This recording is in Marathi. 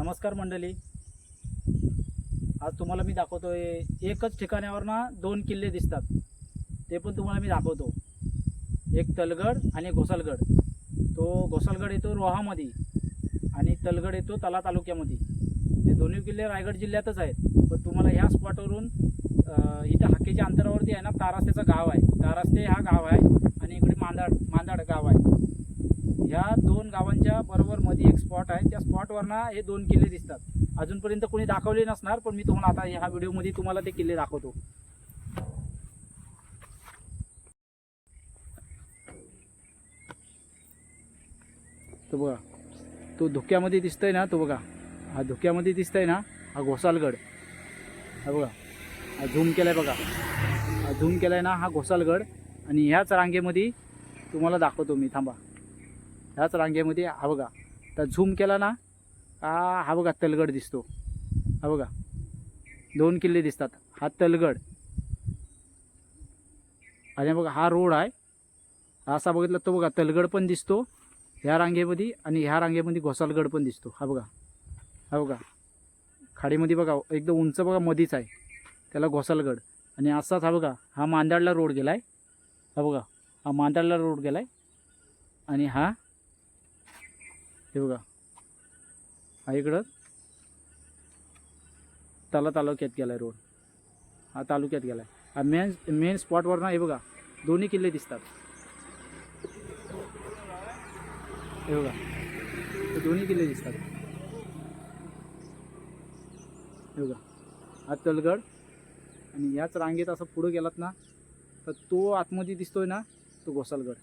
नमस्कार मंडळी. आज तुम्हाला मी दाखवतो आहे एकच ठिकाणावर ना दोन किल्ले दिसतात. ते पण तुम्हाला मी दाखवतो. एक तलगड आणि घोसालगड. तो घोसालगड येतो रोहामध्ये आणि तलगड येतो तला तालुक्यामध्ये. हे दोन्ही किल्ले रायगड जिल्ह्यातच आहेत. पण तुम्हाला ह्या स्पॉटवरून इथं हाकेच्या अंतरावरती आहे ना तारास्तेचं गाव आहे. तारास्ते हा गाव आहे आणि इकडे मांदाड मांदाड गाव आहे. गावांच्या बरोबर मध्ये एक स्पॉट आहे. त्या स्पॉटवरनं हे दोन किल्ले दिसतात. अजूनपर्यंत कोणी दाखवले नसणार पण मी तुम्हाला आता ह्या व्हिडिओमध्ये तुम्हाला ते किल्ले दाखवतो. तो बघा तो धुक्यामध्ये दिसतोय ना तो बघा. हा धुक्यामध्ये दिसतोय ना हा घोसालगड. हा बघा हा झूम केलाय बघा. हा झूम केलाय ना हा घोसालगड. आणि ह्याच रांगेमध्ये तुम्हाला दाखवतो मी थांबा. ह्याच रांगेमध्ये हा बघा. तर झूम केला ना हा हा बघा तलगड दिसतो. हा बघा. दोन किल्ले दिसतात. हा तलगड. आणि बघा हा रोड आहे. असा बघितला तो बघा तलगड पण दिसतो ह्या रांगेमध्ये आणि ह्या रांगेमध्ये घोसालगड पण दिसतो. हा बघा. हा बघा. खाडीमध्ये बघा एकदम उंच बघा मधीच आहे. त्याला घोसालगड. आणि असाच हा बघा हा मांदाडला रोड गेला आहे हा बघा हा मांदाडला रोड गेला आहे आणि हा हे बघा. हा इकडं. तला तालुक्यात गेला आहे रोड. हा तालुक्यात गेला आहे हा मेन मेन स्पॉटवर ना हे बघा. दोन्ही किल्ले दिसतात. हे बघा. हे दोन्ही किल्ले दिसतात. हे बघा. हा तलगड. आणि याच रांगेत असं पुढं गेलात ना तर तो आतमध्ये दिसतोय ना तो घोसालगड.